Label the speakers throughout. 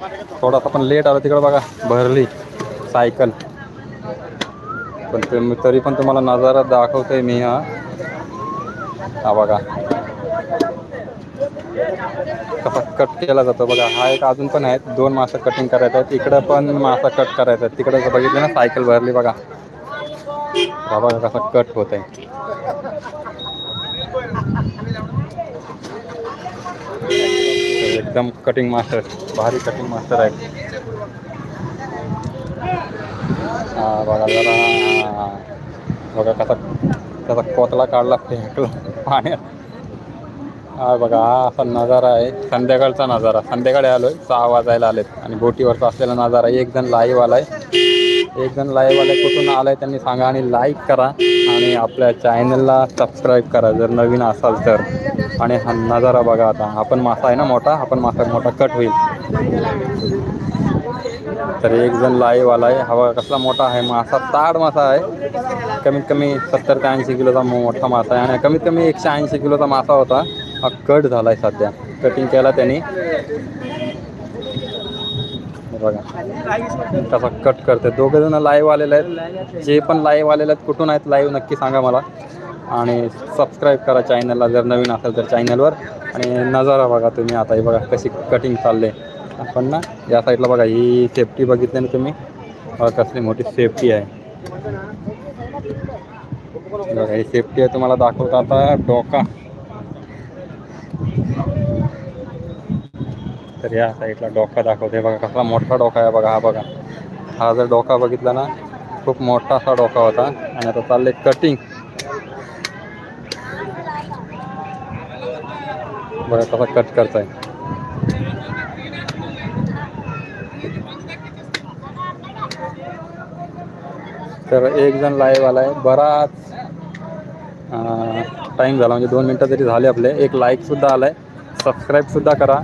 Speaker 1: थोडासा पण लेट आला तिकडं बघा भरली सायकल पण ते तरी पण तुम्हाला नजारा दाखवतोय मी हा. हा बघा. कसा कट केला जातो बघा. हा एक अजून पण आहेत. दोन मासा कटिंग करायचं आहेत. इकडं पण मासा कट करायचा आहे तिकडं बघितलं ना सायकल भरली बघा. हा बघा कसा कट होत आहे एकदम कटिंग मास्टर भारी कटिंग मास्टर आहे. बघा जरा. बघा कसा त्याचा कोतला काढला फेकला पाण्यात. हा बघा हा असा नजारा आहे. संध्याकाळचा नजारा. संध्याकाळी आलोय सहा वाजायला आलेत आणि बोटीवरचा असलेला नजारा. एक जण लाईव्ह आहे एक जण लाईव्ह आलाय कुठून आलाय त्यांनी सांगा आणि लाईक करा. आणि आपल्या चॅनलला सबस्क्राईब करा जर नवीन असाल तर. आणि हा नजारा बघा आता. आपण मासा आहे ना मोठा? आपण मासा मोठा कट होईल. तर एक जण लाईव्ह आलाय हवा कसला मोठा आहे. मासा ताड मासा आहे. कमीत कमी सत्तर ते ऐंशी किलोचा मोठा मासा आहे. आणि कमीत कमी एकशे ऐंशी किलोचा मासा होता. हा कट झालाय सध्या. कटिंग केला त्यांनी. बघा. कसा कट करते. दोघे जण लाईव्ह आलेले आहेत. जे पण लाईव्ह आलेले आहेत कुठून आहेत लाईव्ह नक्की सांगा मला. आणि सबस्क्राईब करा चॅनलला जर नवीन असेल तर चॅनलवर आणि नजारा बघा तुम्ही आता. हे बघा कशी कटिंग चालले आपण ना या साईडला बघा. ही सेफ्टी बघितली ना तुम्ही? कसली मोठी सेफ्टी आहे. बघा ही सेफ्टी आहे तुम्हाला दाखवतो आता. डोका. तर या साईडला डोका दाखवते बघा कसला मोठा डोका आहे बघा हा बघा. हा जर डोका बघितला ना, खूप मोठा असा डोका होता. आणि आता चालले कटिंग बघा कसा कट करताय. तर एक जण लाईव्ह आलाय. बराच टाईम झाला. म्हणजे दोन मिनटं तरी झाले आपले, एक लाईकसुद्धा आलाय. सबस्क्राईबसुद्धा करा.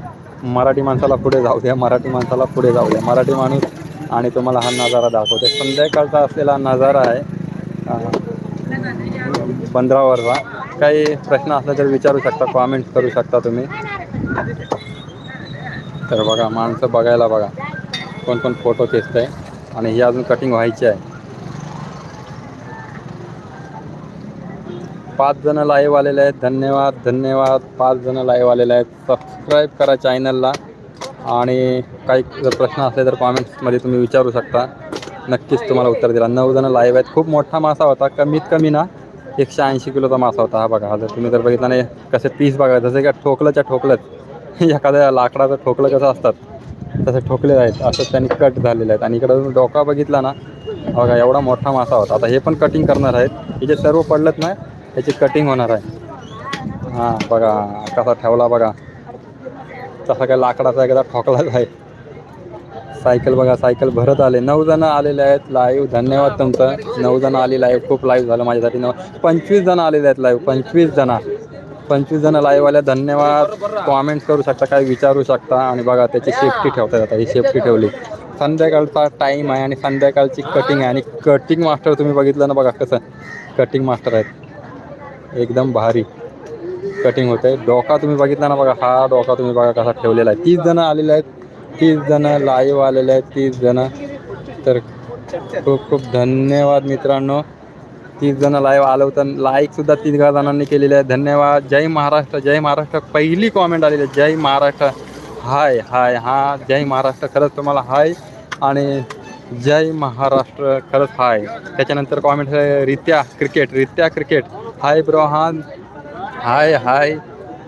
Speaker 1: मराठी माणसाला पुढे जाऊ द्या मराठी माणसाला पुढे जाऊ द्या. मराठी माणूस आणि तुम्हाला हा नजारा दाखवते संध्याकाळचा असलेला नजारा आहे. बंदरावरचा काही प्रश्न असला तर विचारू शकता कॉमेंट करू शकता तुम्ही. तर बघा माणसं बघायला बघा. कोण कोण फोटो खेचत आहे आणि ही अजून कटिंग व्हायची आहे. पाच जण लाईव्ह आलेले आहेत. धन्यवाद धन्यवाद. पाच जण लाईव्ह आलेले आहेत. सबस्क्राईब करा चॅनलला आणि काही जर प्रश्न असले तर कॉमेंट्समध्ये तुम्ही विचारू शकता. नक्कीच तुम्हाला उत्तर दिला. नऊ जण लाईव्ह आहेत. खूप मोठा मासा होता. कमीत कमी ना एकशे ऐंशी किलोचा मासा होता हा बघा. हा जर तुम्ही जर बघितला नाही कसे पीस बघा. जसे का ठोकलंच्या ठोकलंच. एखाद्या लाकडाचं ठोकलं कसं असतात? तसे ठोकले आहेत. असं त्यांनी कट झालेले आहेत. आणि इकडं डोका बघितला ना बघा एवढा मोठा मासा होता. आता हे पण कटिंग करणार आहेत. हे जे सर्व पडलंच नाही त्याची कटिंग होणार आहे. हां बघा कसा ठेवला बघा. तसा काय लाकडाचा एकदा ठोकलाच आहे. सायकल बघा सायकल भरत आले. नऊ जण आलेले आहेत लाईव्ह धन्यवाद तुमचं. नऊ जण आली लाईव्ह खूप लाईव्ह झालं माझ्यासाठी. नऊ पंचवीस जण आलेले आहेत लाईव्ह पंचवीस जण. पंचवीस जण लाईव्ह आल्या धन्यवाद. कॉमेंट्स करू शकता काय विचारू शकता. आणि बघा त्याची सेफ्टी ठेवता आता. ही सेफ्टी ठेवली. संध्याकाळचा टाईम आहे आणि संध्याकाळची कटिंग आहे. आणि कटिंग मास्टर तुम्ही बघितलं ना बघा कसं. कटिंग मास्टर आहेत. एकदम भारी कटिंग होत आहे डोका तुम्ही बघितला ना बघा हा डोका तुम्ही बघा कसा ठेवलेला आहे. तीस जण आलेले आहेत. तीस जण लाईव्ह आलेले आहेत तीस जणं. तर खूप खूप धन्यवाद मित्रांनो. तीस जण लाईव्ह आलं होतं. लाईकसुद्धा तीस जणांनी केलेले आहे धन्यवाद. जय महाराष्ट्र. जय महाराष्ट्र. पहिली कॉमेंट आलेली आहे. जय महाराष्ट्र. हाय हाय. हा जय महाराष्ट्र. खरंच तुम्हाला हाय. आणि जय महाराष्ट्र. खरंच हाय. त्याच्यानंतर कॉमेंट रित्या क्रिकेट रित्या क्रिकेट हाय ब्रो हाय हाय.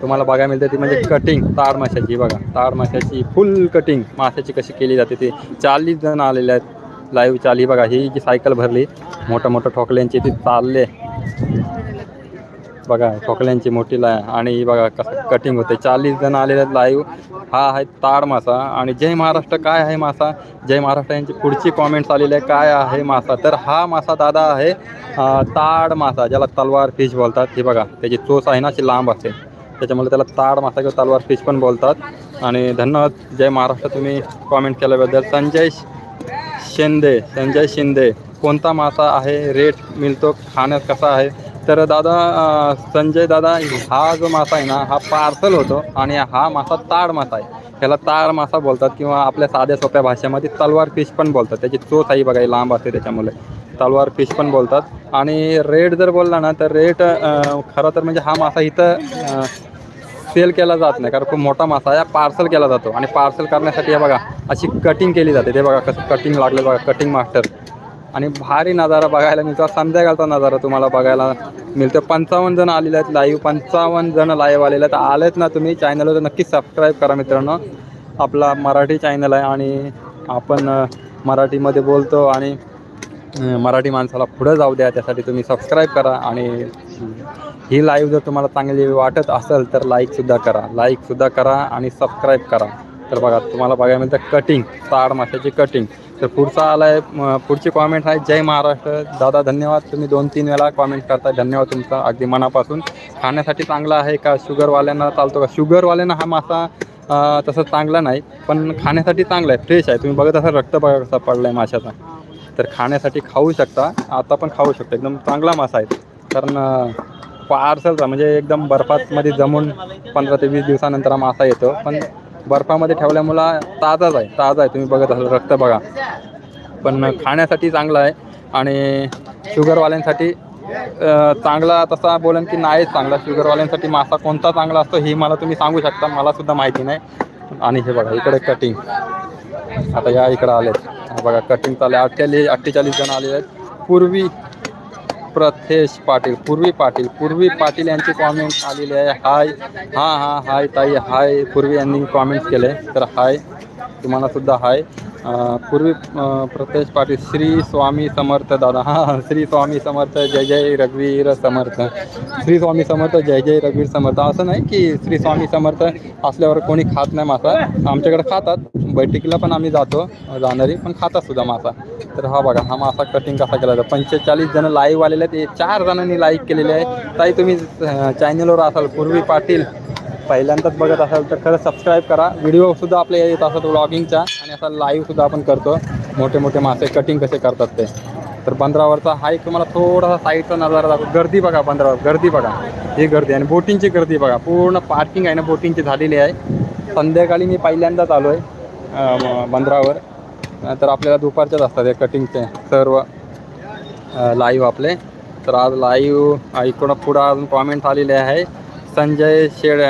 Speaker 1: तुम्हाला बघायला मिळते ती म्हणजे कटिंग तार माशाची बघा. तार माशाची फुल कटिंग माशाची कशी केली जाते ती. चाळीस जण आलेले आहेत. लाईव्ह चाली बघा. ही जी सायकल भरली मोठं मोठं ठोकल्यांची ती चालले. बघा खोकल्यांची मोठी लाय आणि ही बघा कसं कटिंग होते. चाळीस जण आलेले आहेत लाईव्ह हा आहे ताड मासा. आणि जय महाराष्ट्र काय आहे मासा? जय महाराष्ट्र यांची पुढची कॉमेंट्स आलेली आहे काय आहे मासा? तर हा मासा दादा आहे ताड मासा ज्याला तलवार फिश बोलतात. हे बघा त्याची चोच आहे ना अशी लांब असते त्याच्यामुळे त्याला ताड मासा किंवा तलवार फिश पण बोलतात. आणि धन्यवाद. जय महाराष्ट्र तुम्ही कॉमेंट केल्याबद्दल. संजय शिंदे संजय शिंदे कोणता मासा आहे? रेट मिळतो? खाण्यात कसा आहे? तर दादा संजय दादा हा जो मासा आहे ना हा पार्सल होतो आणि हा मासा ताड मासा आहे. ह्याला ताड मासा बोलतात किंवा आपल्या साध्या सोप्या भाषेमध्ये तलवार फिश पण बोलतात. त्याची चोच आई बघा लांब असते त्याच्यामुळे. तलवार फिश पण बोलतात. आणि रेट जर बोलला ना तर रेट खरं तर म्हणजे हा मासा इथं सेल केला जात नाही. कारण खूप मोठा मासा आहे पार्सल केला जातो. आणि पार्सल करण्यासाठी हे बघा अशी कटिंग केली जाते. ते बघा कसं कटिंग लागलं बघा कटिंग मास्टर आणि भारी नजारा बघायला मिळतो. संध्याकाळचा नजारा तुम्हाला बघायला मिळतो. पंचावन्न जण आलेले आहेत लाईव्ह पंचावन्न जण लाईव्ह आलेले आहेत. आलेत ना तुम्ही? चॅनलवर नक्की सबस्क्राईब करा मित्रांनो. आपला मराठी चॅनल आहे आणि आपण मराठीमध्ये बोलतो आणि मराठी माणसाला पुढं जाऊ द्या. त्यासाठी तुम्ही सबस्क्राईब करा आणि ही लाईव्ह जर तुम्हाला चांगली वाटत असेल तर लाईकसुद्धा करा. लाईकसुद्धा करा आणि सबस्क्राईब करा. तर बघा तुम्हाला बघायला मिळतं कटिंग ताड माशाची कटिंग तर पुढचा आला आहे पुढची कॉमेंट आहे जय महाराष्ट्र. दादा धन्यवाद. तुम्ही दोन तीन वेळा कॉमेंट करताय. धन्यवाद तुमचा अगदी मनापासून. खाण्यासाठी चांगला आहे का? शुगरवाल्यांना चालतो का? शुगरवाल्यांना हा मासा तसं चांगला नाही पण खाण्यासाठी चांगला आहे फ्रेश आहे. तुम्ही बघत असाल रक्त बघा कसा पडला आहे माशाचा. तर खाण्यासाठी खाऊ शकता आता पण खाऊ शकता. एकदम चांगला मासा आहे. कारण पार्सलचा म्हणजे एकदम बर्फातमध्ये जमून पंधरा ते वीस दिवसानंतर हा मासा येतो. पण बर्फामध्ये ठेवल्यामुळं ताजाच आहे ताजा आहे. तुम्ही बघत असाल रक्त बघा. पण खाण्यासाठी चांगला आहे आणि शुगरवाल्यांसाठी चांगला तसा बोलेन की नाहीच चांगला. शुगरवाल्यांसाठी मासा कोणता चांगला असतो हे मला तुम्ही सांगू शकता मला सुद्धा माहिती नाही. आणि हे बघा इकडे कटिंग आता या इकडं आलेत. बघा कटिंग चालले अठ्ठेचाळीस अठ्ठेचाळीस जण आलेले आहेत. पूर्वी प्रथेश पाटील पूर्वी पाटील. पूर्वी पाटील यांची कॉमेंट आलेली आहे. हाय. हां हां हाय ताई. हाय. पूर्वी यांनी कॉमेंट केले तर हाय. तुम्हाला सुद्धा हाय. पूर्वी प्रत्यक्ष पाटील श्री स्वामी समर्थ दादा. हां श्री स्वामी समर्थ जय जय रघुवीर समर्थ. श्री स्वामी समर्थ जय जय रघुवीर समर्थ. असं नाही की श्री स्वामी समर्थ असल्यावर कोणी खात नाही मासा. आमच्याकडे खातात. बैठकीला पण आम्ही जातो जाणारी पण खातात सुद्धा मासा. तर हा बघा हा मासा कटिंग कसा केला जातो? पंचेचाळीस जण लाईव्ह आलेले आहेत. चार जणांनी लाईक केलेले आहे. ताई तुम्ही चॅनलवर असाल पूर्वी पाटील पहिल्यांदाच बघत असाल तर खरं सबस्क्राईब करा. व्हिडिओसुद्धा आपल्या येत असतात व्लॉगिंगचा आणि असा लाईव्हसुद्धा आपण करतो. मोठे मोठे मासे कटिंग कसे करतात ते. तर बंदरावरचा हा एक तुम्हाला थोडासा साईडचा नजारा दाखव गर्दी बघा बंदरावर गर्दी बघा. ही गर्दी आणि बोटिंगची गर्दी बघा. पूर्ण पार्किंग आहे ना बोटिंगची झालेली आहे. संध्याकाळी मी पहिल्यांदाच आलो आहे बंदरावर. तर आपल्याला दुपारच्याच असतात हे कटिंगचे सर्व लाईव्ह आपले. तर आज लाईव्ह इकडं पुढं अजून कॉमेंट आलेले आहे. संजय शेड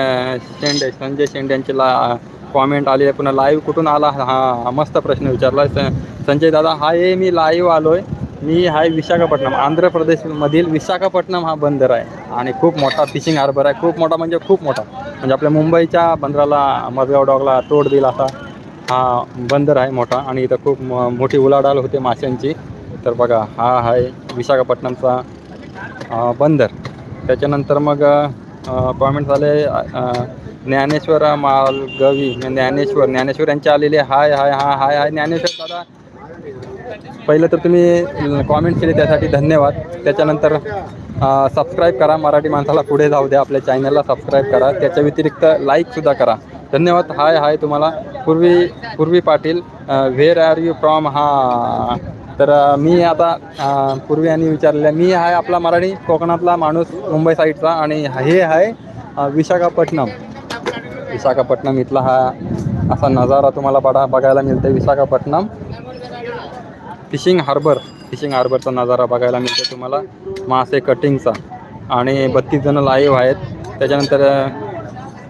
Speaker 1: शेंडे संजय शेंडे यांचे ला कॉमेंट आली आहे. पुन्हा लाईव्ह कुठून आला? हा मस्त प्रश्न विचारला. स संजय दादा हा हे मी लाईव्ह आलो आहे मी आहे विशाखापट्टणम आंध्र प्रदेशमधील विशाखापट्टणम हा बंदर आहे. आणि खूप मोठा फिशिंग हार्बर आहे. खूप मोठा म्हणजे खूप मोठा. म्हणजे आपल्या मुंबईच्या बंदराला मजगाव डॉगला तोड दिला असा हा बंदर आहे मोठा. आणि इथं खूप मोठी उलाढाल होते माशांची. तर बघा हा आहे विशाखापट्टणमचा बंदर. त्याच्यानंतर मग कॉमेंट झाले ज्ञानेश्वर मालगवी म्हणजे ज्ञानेश्वर ज्ञानेश्वर यांचे आलेले हाय हाय हा हाय हाय ज्ञानेश्वर दादा. पहिलं तर तुम्ही कॉमेंट केले त्यासाठी धन्यवाद. त्याच्यानंतर सबस्क्राईब करा मराठी माणसाला पुढे जाऊ द्या आपल्या चॅनलला सबस्क्राईब करा. त्याच्या व्यतिरिक्त लाईकसुद्धा करा. धन्यवाद हाय हाय तुम्हाला. Purvi Purvi Patil where are you from हा. तर मी आता पूर्वी यांनी विचारलेलं मी आहे आपला मराठी कोकणातला माणूस मुंबई साईडचा आणि हे आहे विशाखापट्टणम. विशाखापट्टणम इथला हा असा नजारा तुम्हाला बडा बघायला मिळते विशाखापट्टणम. फिशिंग हार्बर फिशिंग हार्बरचा नजारा बघायला मिळतो तुम्हाला. मासे कटिंगचा आणि बत्तीस जण लाईव्ह आहेत. त्याच्यानंतर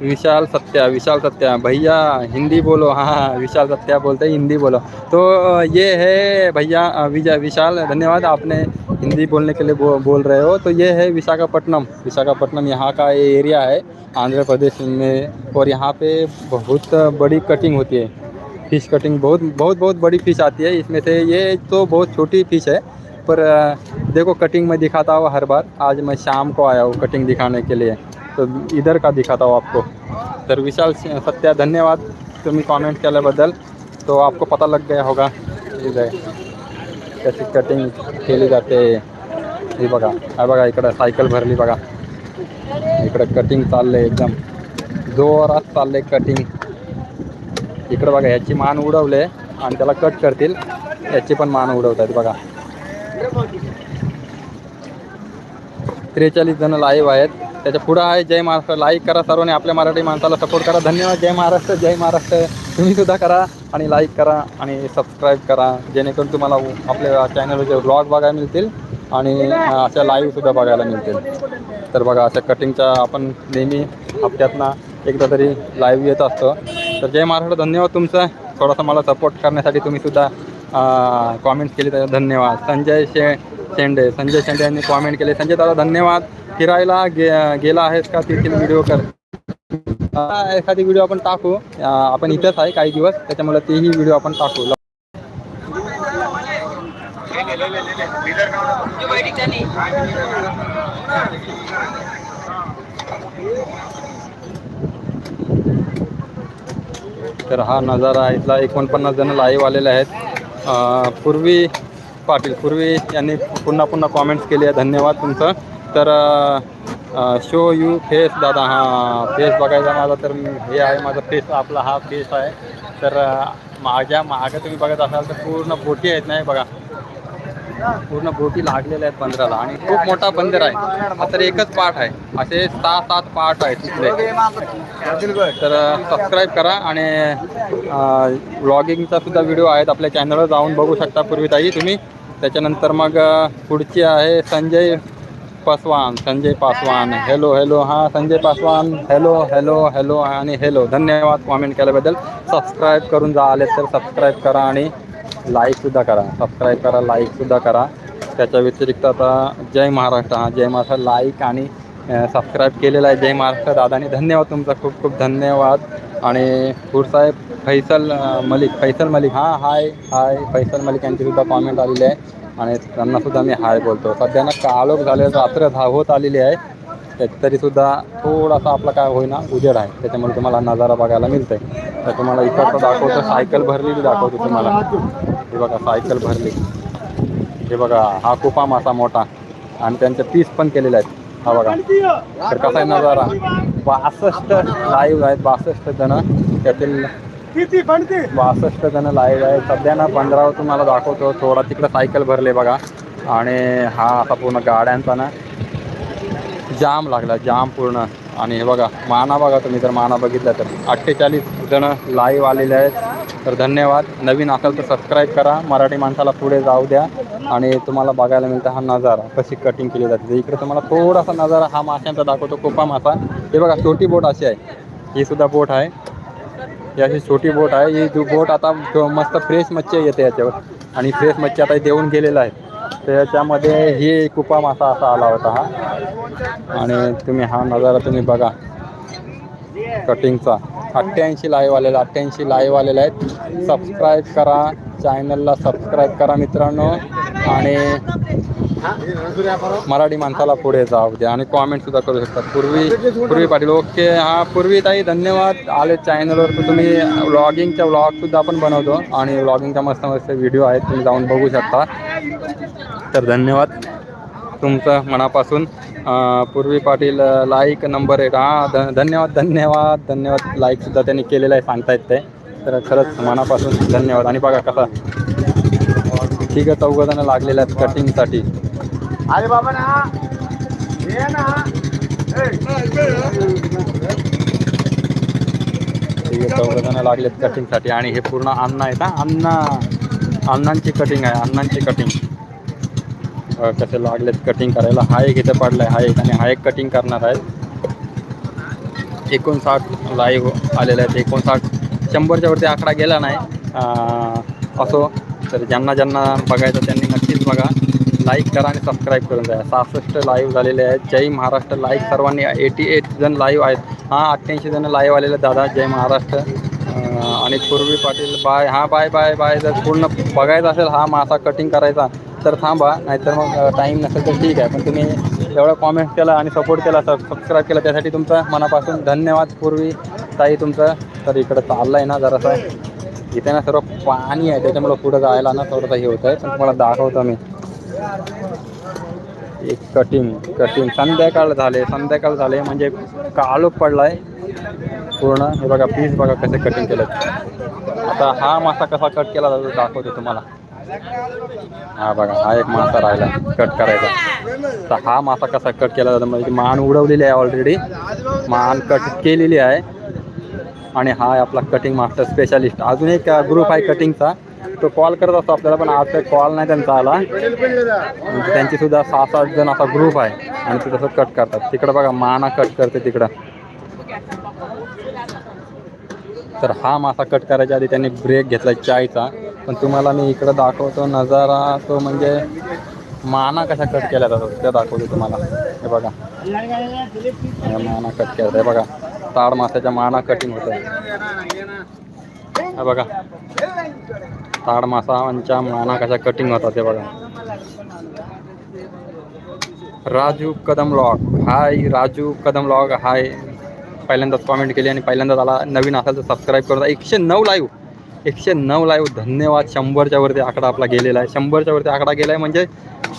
Speaker 1: विशाल सत्या विशाल सत्या। भैया हिंदी बोलो। हाँ हाँ विशाल सत्या बोलते हैं हिंदी बोलो। तो ये है भैया विशाल धन्यवाद आपने हिंदी बोलने के लिए बो, बोल रहे हो। तो ये है विशाखापट्टनम। विशाखापट्टनम यहाँ का ये एरिया है आंध्र प्रदेश में। और यहाँ पे बहुत बड़ी कटिंग होती है। फ़िश कटिंग बहुत बहुत बहुत बड़ी फ़िश आती है। इसमें से ये तो बहुत छोटी फ़िश है। पर देखो कटिंग में दिखाता हूँ हर बार। आज मैं शाम को आया हूँ कटिंग दिखाने के लिए। तो इधर का दिखाता हूँ आपको। तर विशाल सत्या, धन्यवाद। तुम्ही कॉमेंट केल्याबद्दल। तो आपको पता लग गया होगा। इधर कशी कटिंग केली जाते हे बघा। हा बघा, इकडं सायकल भरली बघा। इकडं कटिंग चाललंय एकदम। जोरात चाललंय कटिंग इकडं बघा, ह्याची मान उडवले कट करतील. याची मान उडवत आहेत बघा. त्रेचाळीस लाईव्ह आहेत. त्याच्या पुढं आहे. जय महाराष्ट्र. लाईक करा सर्वांनी. आपल्या मराठी माणसाला सपोर्ट करा. धन्यवाद. जय महाराष्ट्र. जय महाराष्ट्र. तुम्ही सुद्धा करा आणि लाईक करा आणि सबस्क्राईब करा. जेणेकरून तुम्हाला आपल्या चॅनलचे ब्लॉग बघायला मिळतील आणि अशा लाईव्हसुद्धा बघायला मिळतील. तर बघा अशा कटिंगच्या आपण नेहमी हप्त्यातनं एकदा तरी लाईव्ह येत असतो. तर जय महाराष्ट्र. धन्यवाद तुमचं. थोडासा मला सपोर्ट करण्यासाठी तुम्हीसुद्धा कॉमेंट केली तर धन्यवाद. संजय शे शेंडे. संजय शेंडे यांनी कॉमेंट केले. संजय दादा धन्यवाद. फिरायला गे गेला आहेस का? तेथील व्हिडिओ कर. एखादी व्हिडिओ आपण टाकू. आपण इथंच आहे काही दिवस. त्याच्यामुळे तेही व्हिडिओ आपण टाकू. तर हा नजारा आहे इथला एकोणपन्नास जण लाईव्ह आलेले आहेत. पूर्वी पाटील पूर्वी यांनी पुन्हा पुन्हा कॉमेंट्स केले आहे धन्यवाद तुमचं. तर शो यू फेस दादा हां फेस बघायचा माझा तर हे आहे माझा फेस आपला हा फेस आहे. तर माझ्या मागं तुम्ही बघत असाल तर पूर्ण बोटी आहेत नाही बघा. पूर्ण बोटी लागलेल्या आहेत बंदराला आणि खूप मोठा बंदर आहे. हा तर एकच पार्ट आहे. असे सहा सात पार्ट आहेत तिथले तर सबस्क्राईब करा आणि ब्लॉगिंगचा सुद्धा व्हिडिओ आहेत. आपल्या चॅनलवर जाऊन बघू शकता पूर्वीताई तुम्ही. त्याच्यानंतर मग पुढची आहे संजय पासवान संजय पासवान हॅलो हॅलो हां Sanjay Paswan hello hello hello आणि हॅलो धन्यवाद कॉमेंट केल्याबद्दल. सबस्क्राईब करून जा आले तर सबस्क्राईब करा आणि लाईकसुद्धा करा. सबस्क्राईब करा लाईकसुद्धा करा. त्याच्या व्यतिरिक्त आता जय महाराष्ट्र हा जय महाराष्ट्र लाईक आणि सबस्क्राईब केलेला आहे जय महाराष्ट्र दादानी. धन्यवाद तुमचा खूप खूप धन्यवाद. आणि साहेब फैसल मलिक फैसल मलिक हां हाय हाय फैसल मलिक यांचीसुद्धा कॉमेंट आलेली आहे. आणि त्यांनासुद्धा मी हाय बोलतो. सध्यानं काळोख झाले रात्र धावत होत आलेली आहे. त्यात तरीसुद्धा थोडासा आपला काय होईना उजेड आहे. त्याच्यामुळे तुम्हाला नजारा बघायला मिळतंय. तर तुम्हाला इकडचं दाखवतो सायकल भरलेली दाखवतो तुम्हाला. हे बघा सायकल भरली. हे बघा हा कुपा मासा मोठा. आणि त्यांचे पीस पण केलेले आहेत. हा बघा. तर कसा आहे नजारा? बासष्ट लाईव्ह आहेत बासष्ट जण. त्यातील बासष्ट जण लाईव्ह आहेत. सध्या ना पंधरावर तुम्हाला दाखवतो. थोडा तिकडं सायकल भरले बघा. आणि हा असा पूर्ण गाड्यांचा ना जाम लागला. जाम पूर्ण. आणि हे बघा माना बघा तुम्ही जर माना बघितला तर. अठ्ठेचाळीस जण लाईव्ह आलेले आहेत. तर धन्यवाद. नवीन असेल तर सबस्क्राईब करा. मराठी माणसाला पुढे जाऊ द्या. आणि तुम्हाला बघायला मिळतं हा नजारा. कशी कटिंग केली जाते. इकडे तुम्हाला थोडासा नजारा हा माशांचा दाखवतो. कोपा मासा. हे बघा छोटी बोट अशी आहे. ही सुद्धा बोट आहे. ही अशी छोटी बोट आहे. ही जो बोट आता मस्त फ्रेश मच्छी येते याच्यावर. आणि फ्रेश मच्छी आता देऊन गेलेला आहे. तर याच्यामध्ये हे कुपा मासा असा आला होता हा. आणि तुम्ही हा नजारा तुम्ही बघा. कटिंगचा. अठ्ठ्याऐंशी लाईव्ह आलेला अठ्ठ्याऐंशी लाईव्ह आलेला आहेत. सबस्क्राईब करा. चॅनलला सबस्क्राईब करा मित्रांनो. आणि मराठी माणसाला पुढे जाऊ द्या आणि कॉमेंट सुद्धा करू शकतात पूर्वी पूर्वी पाटील ओके. हा पूर्वी ताई धन्यवाद. आले चॅनलवर तुम्ही व्लॉगिंगच्या व्लॉग सुद्धा आपण बनवतो आणि व्लॉगिंगच्या मस्त मस्त व्हिडिओ आहेत. तुम्ही जाऊन बघू शकता. तर धन्यवाद तुमचं मनापासून. पूर्वी पाटील लाईक नंबर एक. हां धन्यवाद धन्यवाद धन्यवाद. लाईकसुद्धा त्यांनी केलेलं आहे सांगतायत ते. तर खरंच मनापासून धन्यवाद. आणि बघा कसा ठीक आहे चौघजणं लागलेल्या आहेत कटिंगसाठी
Speaker 2: अरे बाबा ना. ये ना.
Speaker 1: आहे चौघजणं लागलेत कटिंगसाठी आणि हे पूर्ण अन्न आहेत हा? अन्न अण्णांची कटिंग आहे अण्णांची कटिंग कसे लागलेत कटिंग करायला? हा एक इथं पडलाय हा एक. आणि हा एक कटिंग करणार आहे. एकोणसाठ लाईव्ह आलेले आहेत. एकोणसाठ शंभरच्या वरती आकडा गेला नाही. अं, असो तर ज्यांना ज्यांना बघायचं त्यांनी नक्कीच बघा. लाईक करा आणि सबस्क्राईब करून द्या. सहासष्ट लाईव्ह झालेले आहेत. जय महाराष्ट्र. लाईक सर्वांनी. एटी एट जण लाईव्ह आहेत. हां अठ्ठ्याऐंशी जण लाईव्ह आलेले दादा. जय महाराष्ट्र. आणि पूर्वी पाटील बाय हां बाय बाय बाय जर पूर्ण बघायचा असेल हा मासा कटिंग करायचा तर थांबा. नाहीतर मग टाईम नसेल तर ठीक आहे. पण तुम्ही एवढं कॉमेंट केला आणि सपोर्ट केला सब सबस्क्राईब केला त्यासाठी तुमचं मनापासून धन्यवाद. पूर्वी ताई तुमचं तर इकडं चाललं आहे ना जरासं. इथे ना सर्व पाणी आहे. त्याच्यामुळं पुढं जायला ना थोडंसं हे होतं आहे पण तुम्हाला दाखवतो मी. एक कटिंग कटिंग संध्याकाळ झाले संध्याकाळ झाले म्हणजे काळोख पडलाय. पूर्ण हे बघा पीस बघा कसे कटिंग केलं आता हा मासा कसा कट केला जातो दाखवतो तुम्हाला. हा बघा हा एक मासा राहिला कट करायचा. तर हा मासा कसा कट केला जातो म्हणजे मान उडवलेली आहे ऑलरेडी मान कट केलेली आहे. आणि हा आपला कटिंग मास्टर स्पेशालिस्ट अजून एक ग्रुप आहे कटिंगचा तो कॉल करत असतो आपल्याला पण आज काही कॉल नाही त्यांचा आला. म्हणजे त्यांची सुद्धा सहा सात जण असा ग्रुप आहे आणि ते तसं कट करतात. तिकडं बघा माना कट करते तिकडं. तर हा मासा कट करायच्या आधी त्यांनी ब्रेक घेतला चायचा. पण तुम्हाला मी इकडं दाखवतो नजारा तो म्हणजे माना कशा कट केल्या जातात ते दाखवतो तुम्हाला. हे बघा. माना कट केला हे बघा. ताड मासाच्या माना कटिंग होत हे बघा. ताड मासांच्या माना कशा कटिंग होतात ते बघा. राजू कदम लॉग हाय राजू कदम लॉग हाय. पहिल्यांदाच कॉमेंट केली आणि पहिल्यांदाच त्याला नवीन असेल तर सबस्क्राईब करता एकशे नऊ लाईव्ह एकशे नऊ लाईव्ह धन्यवाद. शंभरच्या वरती आकडा आपला गेलेला आहे. शंभरच्या वरती आकडा गेला आहे म्हणजे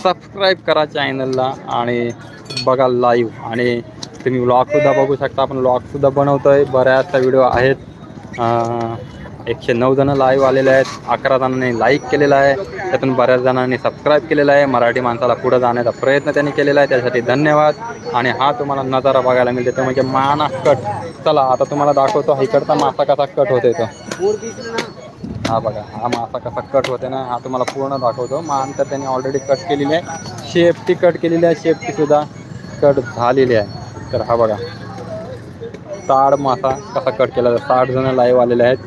Speaker 1: सबस्क्राईब करा चॅनलला आणि बघा लाईव्ह आणि तुम्ही व्लॉगसुद्धा बघू शकता. आपण व्लॉगसुद्धा बनवतो आहे बऱ्याचशा व्हिडिओ आहेत. एकशे नऊ जणं लाईव्ह आलेले आहेत. अकरा जणांनी लाईक केलेला आहे. त्यातून बऱ्याच जणांनी सबस्क्राईब केलेलं आहे. मराठी माणसाला पुढं जाण्याचा प्रयत्न त्यांनी केलेला आहे. त्यासाठी धन्यवाद. आणि हा तुम्हाला नजारा बघायला मिळते. तो म्हणजे माना कट. चला आता तुम्हाला दाखवतो. हा इकडचा मासा कसा कट होते तो. हा बघा हा मासा कसा कट होते ना हा तुम्हाला पूर्ण दाखवतो. मान तर त्यांनी ऑलरेडी कट केलेली आहे. शेपटी कट केलेली आहे. शेपटीसुद्धा कट झालेली आहे. तर हा बघा. ताड मासा कसा कट केला? जातो साठ जणं लाईव्ह आलेले आहेत.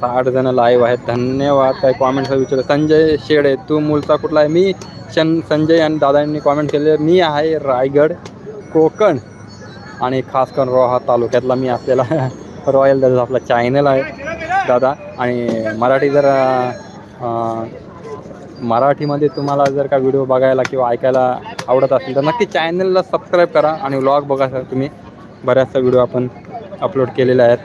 Speaker 1: साठ जण लाईव्ह आहेत. धन्यवाद. काही कॉमेंट्स विचारलं संजय शेडे तू मुलचा कुठला आहे? मी शन संजय आणि दादांनी कॉमेंट केले. मी आहे रायगड कोकण आणि खास करून रोहा तालुक्यातला मी असलेला रॉयल दादा आपला चॅनल आहे. दादा आणि मराठी जर मराठीमध्ये तुम्हाला जर का व्हिडिओ बघायला किंवा ऐकायला आवडत असेल तर नक्की चॅनलला सबस्क्राईब करा आणि व्लॉग बघा सर तुम्ही. बऱ्याचशा व्हिडिओ आपण अपलोड केलेल्या आहेत.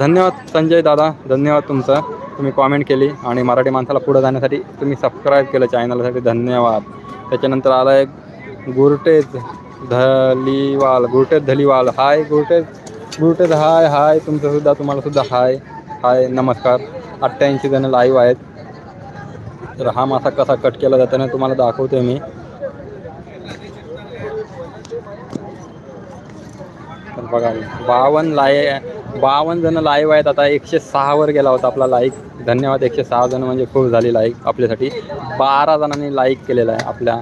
Speaker 1: धन्यवाद संजय दादा धन्यवाद तुमचं. तुम्ही कॉमेंट केली आणि मराठी माणसाला पुढं जाण्यासाठी तुम्ही सबस्क्राईब केलं चॅनलसाठी धन्यवाद. त्याच्यानंतर आला एक गुरटेज धलीवाल गुरटेज धलीवाल. हाय गुरटेज गुरटेज हाय हाय. तुमचंसुद्धा तुम्हालासुद्धा हाय. हाय नमस्कार. अठ्ठ्याऐंशी जण लाईव्ह आहेत. तर हा मासा कसा कट केला जाताना तुम्हाला दाखवतोय मी. बघा बावन्न लाय बावन्न जण लाईव्ह आहेत. आता एकशे सहावर गेला होता आपला लाईक धन्यवाद एकशे सहा जण म्हणजे खूप झाली लाईक आपल्यासाठी. बारा जणांनी लाईक केलेलं आहे आपल्या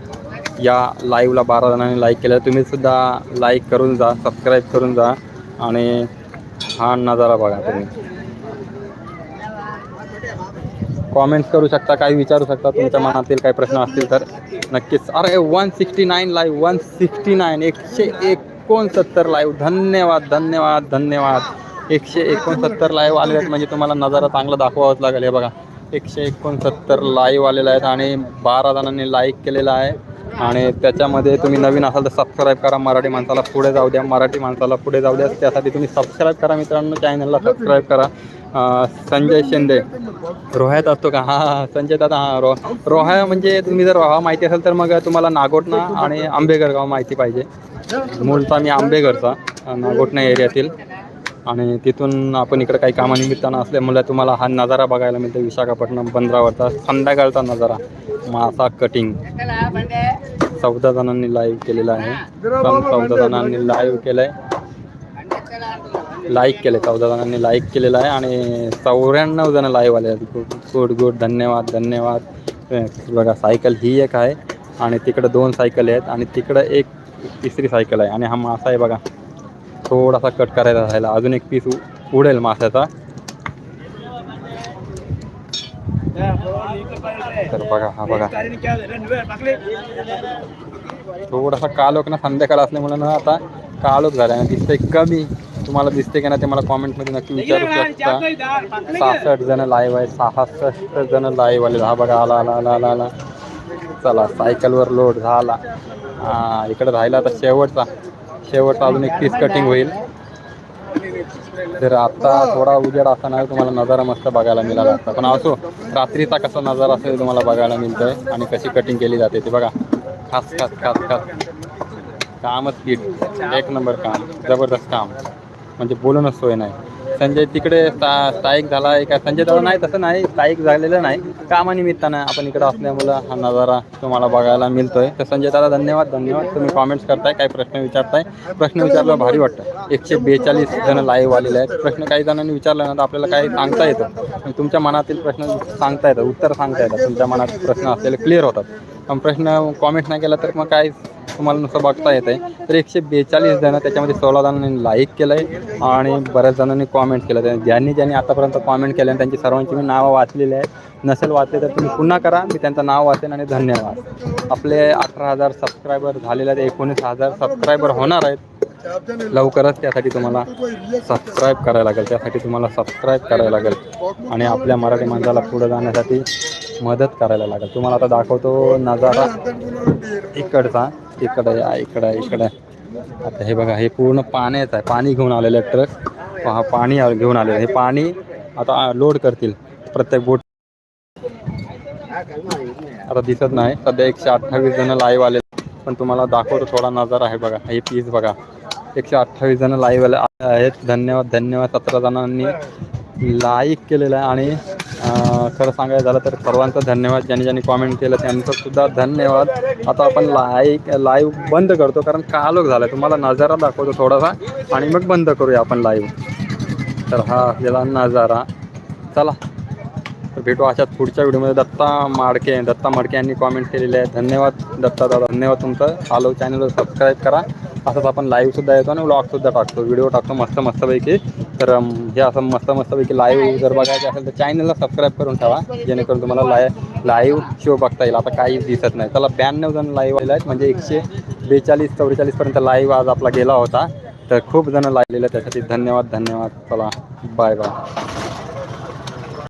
Speaker 1: या लाईव्हला बारा जणांनी लाईक केलं तुम्ही सुद्धा लाईक करून जा सबस्क्राईब करून जा आणि हा नजारा बघा तुम्ही. कॉमेंट्स करू शकता काही विचारू शकता तुमच्या मनातील काही प्रश्न असतील तर. नक्कीच. अरे one sixty nine live one sixty nine एकशे एकोणसत्तर लाईव्ह धन्यवाद धन्यवाद धन्यवाद. एकशे एकोणसत्तर लाईव्ह आले आहेत. म्हणजे तुम्हाला नजारा चांगला दाखवावाच लागेल. हे बघा. एकशे एकोणसत्तर लाईव्ह आलेला आहेत आणि बारा जणांनी लाईक केलेला आहे. आणि त्याच्यामध्ये तुम्ही नवीन असाल तर सबस्क्राईब करा. मराठी माणसाला पुढे जाऊ द्या. मराठी माणसाला पुढे जाऊ द्या. त्यासाठी तुम्ही सबस्क्राईब करा मित्रांनो. चॅनलला सबस्क्राईब करा. संजय शिंदे. रोह्यात असतो का? हां हां संजय दादा हां रो रोहा म्हणजे तुम्ही जर रोहा माहिती असेल तर मग तुम्हाला नागोटणा आणि आंबेघर गाव माहिती पाहिजे. मूळचा मी आंबेघरचा नागोटणा एरियातील. आणि तिथून आपण इकडे काही कामानिमित्तानं असल्यामुळे तुम्हाला हा नजारा बघायला मिळतो विशाखापट्टणम बंदरावरचा संध्याकाळचा नजारा. मासा कटिंग चौदा जणांनी लाईव्ह केलेला आहे. पण चौदा जणांनी लाईव्ह केलं आहे लाईक केले चौदा जणांनी लाईक केलेलं आहे आणि चौऱ्याण्णव जण लाईव्ह आले आहेत. गुड गुड गुड धन्यवाद धन्यवाद. बघा सायकल ही एक आहे. आणि तिकडं दोन सायकल आहेत. आणि तिकडं एक तिसरी सायकल आहे. आणि हा मासा आहे बघा. थोडासा कट करायचा राहिला. अजून एक पीस उडेल माशाचा. तर बघा हा बघा. थोडासा कालोख ना संध्याकाळ असल्यामुळे ना आता कालोख झाला आहे. दिसतंय कमी. तुम्हाला दिसते की ना ते मला कॉमेंटमध्ये नक्की विचारू शकता. सहासष्ट जण लाईव्ह आहे सहासष्ट जण लाईव्ह आले हा बघा आला आला आला आला आला. चला सायकलवर लोड झाला. हा इकडे राहिला आता शेवटचा. शेवटचा अजून एक पीस कटिंग होईल. तर आता थोडा उजेड असताना तुम्हाला नजारा मस्त बघायला मिळाला असता. पण असो रात्रीचा कसा नजारा असेल तुम्हाला बघायला मिळतोय आणि कशी कटिंग केली जाते ते बघा. खास खास खास खास. कामच किट एक नंबर काम. जबरदस्त काम. म्हणजे बोलूनच सोय नाही. संजय तिकडे स्था स्थायिक झाला. आहे का संजय दादा नाही तसं नाही. स्थायिक झालेलं नाही. कामानिमित्तानं आपण इकडं असल्यामुळं हा नजारा तुम्हाला बघायला मिळतोय. तर संजय दादा धन्यवाद धन्यवाद. तुम्ही कॉमेंट्स करताय काही प्रश्न विचारताय. प्रश्न विचारला भारी वाटतं. एकशे बेचाळीस जण लाईव्ह आलेले आहेत. प्रश्न काही जणांनी विचारला ना तर आपल्याला काही सांगता येतं. आणि तुमच्या मनातील प्रश्न सांगता येतं उत्तर सांगता येतं तुमच्या मनात प्रश्न असलेले क्लिअर होतात. प्रश्न कॉमेंट नाही केला तर मग काय तुम्हाला नुसतं बघता येत आहे तर एकशे बेचाळीस जणं त्याच्यामध्ये सोळा जणांनी लाईक केलं आहे आणि बऱ्याच जणांनी कॉमेंट केलं. आहे ज्यांनी ज्यांनी आतापर्यंत कॉमेंट केले आणि त्यांची सर्वांची मी नावं वाचलेली आहेत. नसेल वाचले तर तुम्ही पुन्हा करा. मी त्यांचं नाव वाचेन आणि धन्यवाद. आपले अठरा हजार सबस्क्रायबर झालेले आहेत. एकोणीस हजार सबस्क्रायबर होणार आहेत. लवकरच त्यासाठी तुम्हाला सबस्क्राईब करायला लागेल. त्यासाठी तुम्हाला सबस्क्राईब करायला लागेल. आणि आपल्या मराठी माणसाला पुढे जाण्यासाठी मदत करायला लागेल. तुम्हाला आता दाखवतो नजारा इकडचा. इकडं या इकडं इकडं. आता हे बघा हे पूर्ण पाण्याचं आहे. पाणी घेऊन आलेलं आहे ट्रक. हा पाणी घेऊन आलेलं. आहे हे पाणी आता लोड करतील प्रत्येक बोट. आता दिसत नाही. सध्या एकशे अठ्ठावीस जण लाईव्ह आले पण तुम्हाला दाखवतो थोडा नजारा. आहे बघा हे पीस बघा. एकशे अठ्ठावीस जण लाईव्ह आले आहेत. धन्यवाद धन्यवाद सतरा जणांनी लाईक केलेलं आहे आणि खरं सांगायचं झालं तर सर्वांचा धन्यवाद. ज्यांनी ज्यांनी कॉमेंट केलं त्यांचं सुद्धा धन्यवाद. आता आपण लाईक लाईव्ह बंद करतो कारण कालोख झाला तुम्हाला नजारा दाखवतो थोडासा आणि मग बंद करूया आपण लाईव्ह तर हा आपल्याला नजारा. चला तर भेटू अशाच पुढच्या व्हिडिओमध्ये दत्ता माडके दत्ता माडके यांनी कॉमेंट केलेले आहे धन्यवाद दत्ता दादा धन्यवाद तुमचं. आलो चॅनलवर सबस्क्राईब करा. असंच आपण लाईव्हसुद्धा येतो आणि व्लॉगसुद्धा टाकतो. व्हिडिओ टाकतो मस्त मस्तपैकी. तर हे असं मस्त मस्तपैकी लाईव्ह जर बघायचं असेल तर चॅनलला सबस्क्राईब करून ठेवा जेणेकरून तुम्हाला लाय लाईव्ह शो बघता येईल. आता काहीच दिसत नाही. त्याला ब्याण्णव जण लाईव्ह आले आहेत. म्हणजे एकशे बेचाळीस चौवेचाळीसपर्यंत लाईव्ह आज आपला गेला होता. तर खूप जण लाईव्ह त्यासाठी धन्यवाद धन्यवाद. चला बाय बाय